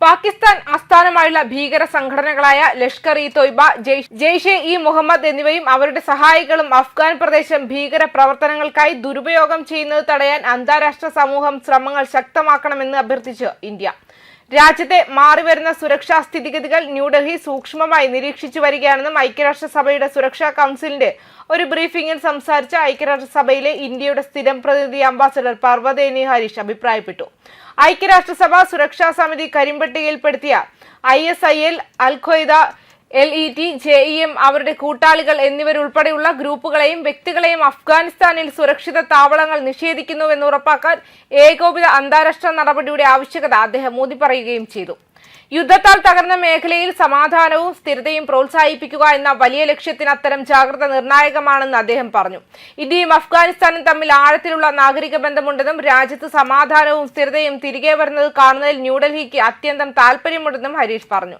പാകിസ്ഥാൻ ആസ്ഥാനമായുള്ള ഭീകര സംഘടനകളായ ലഷ്കർ ഇ തൊയ്ബ ജെയ്ഷ് ഇ മുഹമ്മദ് എന്നിവയും അവരുടെ സഹായികളും അഫ്ഗാൻ പ്രദേശം ഭീകര പ്രവർത്തനങ്ങൾക്കായി ദുരുപയോഗം ചെയ്യുന്നത് തടയാൻ അന്താരാഷ്ട്ര സമൂഹം ശ്രമങ്ങൾ ശക്തമാക്കണമെന്ന് അഭ്യർത്ഥിച്ച് ഇന്ത്യ. രാജ്യത്തെ മാറിവരുന്ന സുരക്ഷാ സ്ഥിതിഗതികൾ ന്യൂഡൽഹി സൂക്ഷ്മമായി നിരീക്ഷിച്ചു വരികയാണെന്നും ഐക്യരാഷ്ട്രസഭയുടെ സുരക്ഷാ കൗൺസിലിന്റെ ഒരു ബ്രീഫിംഗിൽ സംസാരിച്ച ഐക്യരാഷ്ട്രസഭയിലെ ഇന്ത്യയുടെ സ്ഥിരം പ്രതിനിധി അംബാസഡർ പർവതേനി ഹരീഷ് അഭിപ്രായപ്പെട്ടു. ഐക്യരാഷ്ട്രസഭ സുരക്ഷാ സമിതി കരിമ്പട്ടികയിൽപ്പെടുത്തിയ I S I L Al L E T J E M അവരുടെ കൂട്ടാളികൾ എന്നിവരുൾപ്പെടെയുള്ള ഗ്രൂപ്പുകളെയും വ്യക്തികളെയും അഫ്ഗാനിസ്ഥാനിൽ സുരക്ഷിത താവളങ്ങൾ നിഷേധിക്കുന്നുവെന്ന് ഉറപ്പാക്കാൻ ഏകോപിത അന്താരാഷ്ട്ര നടപടിയുടെ ആവശ്യകത അദ്ദേഹം മോദി പറയുകയും ചെയ്തു. യുദ്ധത്താൽ തകർന്ന മേഖലയിൽ സമാധാനവും സ്ഥിരതയും പ്രോത്സാഹിപ്പിക്കുക എന്ന വലിയ ലക്ഷ്യത്തിന് അത്തരം ജാഗ്രത നിർണായകമാണെന്ന് അദ്ദേഹം പറഞ്ഞു. ഇന്ത്യയും അഫ്ഗാനിസ്ഥാനും തമ്മിൽ ആഴത്തിലുള്ള നാഗരിക ബന്ധമുണ്ടെന്നും രാജ്യത്ത് സമാധാനവും സ്ഥിരതയും തിരികെ വരുന്നത് കാണുന്നതിൽ ന്യൂഡൽഹിക്ക് അത്യന്തം താല്പര്യമുണ്ടെന്നും ഹരീഷ് പറഞ്ഞു.